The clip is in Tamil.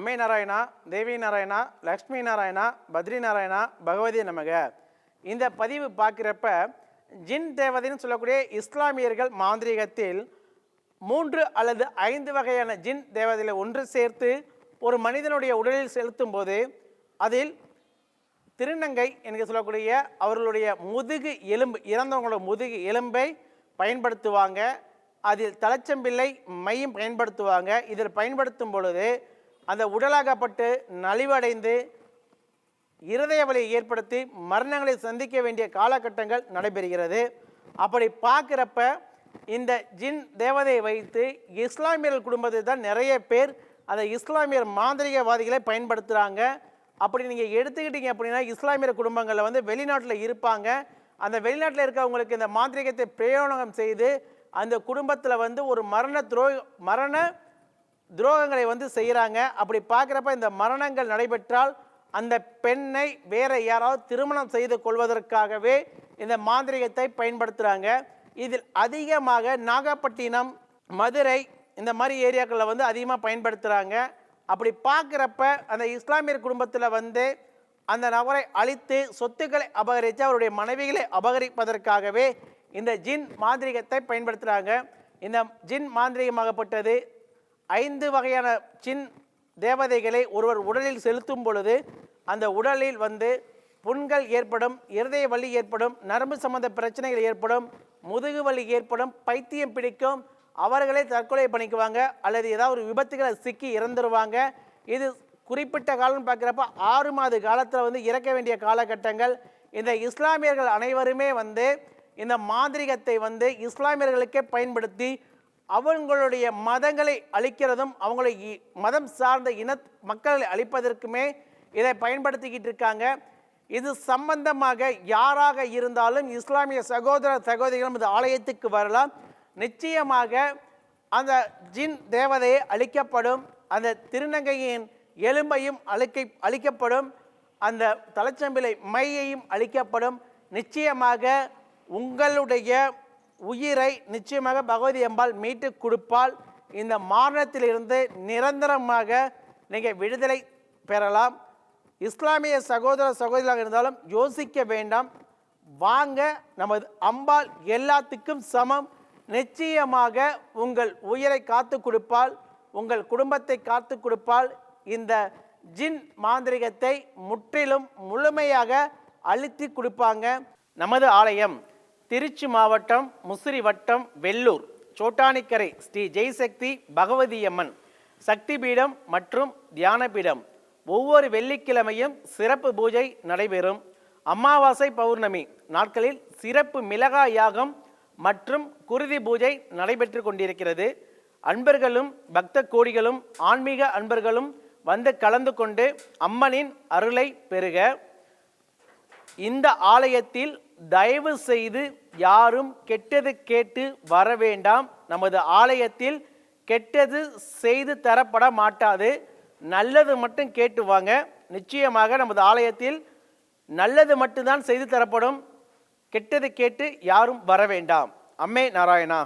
அம்மை நாராயணா தேவி நாராயணா லக்ஷ்மி நாராயணா பத்ரி நாராயணா பகவதி நமக. இந்த பதிவு பார்க்குறப்ப ஜின் தேவதைன்னு சொல்லக்கூடிய இஸ்லாமியர்கள் மாந்திரீகத்தில் மூன்று அல்லது ஐந்து வகையான ஜின் தேவதைகளை ஒன்று சேர்த்து ஒரு மனிதனுடைய உடலில் செலுத்தும் போது அதில் திருநங்கை என்று சொல்லக்கூடிய அவர்களுடைய முதுகு எலும்பு இறந்தவங்களோட முதுகு எலும்பை பயன்படுத்துவாங்க. அதில் தலைச்சம்பிள்ளை மையம் பயன்படுத்துவாங்க. இதில் பயன்படுத்தும் பொழுது அந்த உடலாகப்பட்டு நலிவடைந்து இருதய வலியை ஏற்படுத்தி மரணங்களை சந்திக்க வேண்டிய காலகட்டங்கள் நடைபெறுகிறது. அப்படி பார்க்குறப்ப இந்த ஜின் தேவதையை வைத்து இஸ்லாமியர்கள் குடும்பத்தை தான் நிறைய பேர் அந்த இஸ்லாமியர் மாந்திரிகவாதிகளை பயன்படுத்துகிறாங்க அப்படி நீங்கள் எடுத்துக்கிட்டீங்க அப்படின்னா இஸ்லாமியர் குடும்பங்களில் வந்து வெளிநாட்டில் இருப்பாங்க. அந்த வெளிநாட்டில் இருக்கவங்களுக்கு இந்த மாந்திரிகத்தை பிரயோகம் செய்து அந்த குடும்பத்தில் வந்து ஒரு மரண துரோ மரண துரோகங்களை வந்து செய்கிறாங்க அப்படி பார்க்குறப்ப இந்த மரணங்கள் நடைபெற்றால் அந்த பெண்ணை வேற யாராவது திருமணம் செய்து கொள்வதற்காகவே இந்த மாந்திரிகத்தை பயன்படுத்துகிறாங்க இதில் அதிகமாக நாகப்பட்டினம் மதுரை இந்த மாதிரி ஏரியாக்களில் வந்து அதிகமாக பயன்படுத்துகிறாங்க அப்படி பார்க்குறப்ப அந்த இஸ்லாமியர் குடும்பத்தில் வந்து அந்த நபரை அழித்து சொத்துக்களை அபகரித்து அவருடைய மனைவிகளை அபகரிப்பதற்காகவே இந்த ஜின் மாந்திரிகத்தை பயன்படுத்துகிறாங்க இந்த ஜின் மாந்திரிகமாகப்பட்டது ஐந்து வகையான சின் தேவதைகளை ஒருவர் உடலில் செலுத்தும் பொழுது அந்த உடலில் வந்து புண்கள் ஏற்படும் இருதய வலி ஏற்படும் நரம்பு சம்பந்த பிரச்சனைகள் ஏற்படும் முதுகு வலி ஏற்படும் பைத்தியம் பிடிக்கும் அவர்களே தற்கொலை பண்ணிக்குவாங்க அல்லது ஏதாவது ஒரு விபத்துகளை சிக்கி இறந்துருவாங்க. இது குறிப்பிட்ட காலம்னு பார்க்குறப்ப ஆறு மாத காலத்தில் வந்து இறக்க வேண்டிய காலகட்டங்கள். இந்த இஸ்லாமியர்கள் அனைவருமே வந்து இந்த மாந்திரிகத்தை வந்து இஸ்லாமியர்களுக்கே பயன்படுத்தி அவங்களுடைய மதங்களை அழிக்கிறதும் அவங்களை இ- மதம் சார்ந்த இன மக்களை அழிப்பதற்குமே இதை பயன்படுத்திக்கிட்டு இருக்காங்க. இது சம்பந்தமாக யாராக இருந்தாலும் இஸ்லாமிய சகோதர சகோதரிகளும் இந்த ஆலயத்துக்கு வரலாம். நிச்சயமாக அந்த ஜின் தேவதையை அழிக்கப்படும் அந்த திருநங்கையின் எலும்பையும் அழிக்க அழிக்கப்படும் அந்த தலைச்சம்பிலை மையையும் அழிக்கப்படும். நிச்சயமாக உங்களுடைய உயிரை நிச்சயமாக பகவதி அம்பாள் மீட்டு கொடுப்பால் இந்த மாரணத்திலிருந்து நிரந்தரமாக நீங்கள் விடுதலை பெறலாம். இஸ்லாமிய சகோதர சகோதரிகளாக இருந்தாலும் யோசிக்க வேண்டாம். வாங்க நமது அம்பாள் எல்லாத்துக்கும் சமம். நிச்சயமாக உங்கள் உயிரை காத்து கொடுப்பால் உங்கள் குடும்பத்தை காத்து கொடுப்பால் இந்த ஜின் மாந்திரிகத்தை முற்றிலும் முழுமையாக அழுத்தி கொடுப்பாங்க. நமது ஆலயம் திருச்சி மாவட்டம் முசிறி வட்டம் வெள்ளூர். சோட்டானிக்கரை ஸ்ரீ ஜெய்சக்தி பகவதியம்மன். சக்தி பீடம் மற்றும் தியானபீடம். ஒவ்வொரு வெள்ளிக்கிழமையும் சிறப்பு பூஜை நடைபெறும். அமாவாசை பௌர்ணமி நாட்களில் சிறப்பு மிளகாய் யாகம் மற்றும் குருதி பூஜை நடைபெற்று கொண்டிருக்கிறது. அன்பர்களும் பக்த கோடிகளும் ஆன்மீக அன்பர்களும் வந்து கலந்து கொண்டு அம்மனின் அருளை பெறுக. இந்த ஆலயத்தில் தயவு செய்து யாரும் கெட்டது கேட்டு வர வேண்டாம். நமது ஆலயத்தில் கெட்டது செய்து தரப்பட மாட்டாது. நல்லது மட்டும் கேட்டு வாங்க. நிச்சயமாக நமது ஆலயத்தில் நல்லது மட்டும்தான் செய்து தரப்படும். கெட்டது கேட்டு யாரும் வர வேண்டாம். அம்மே நாராயணா.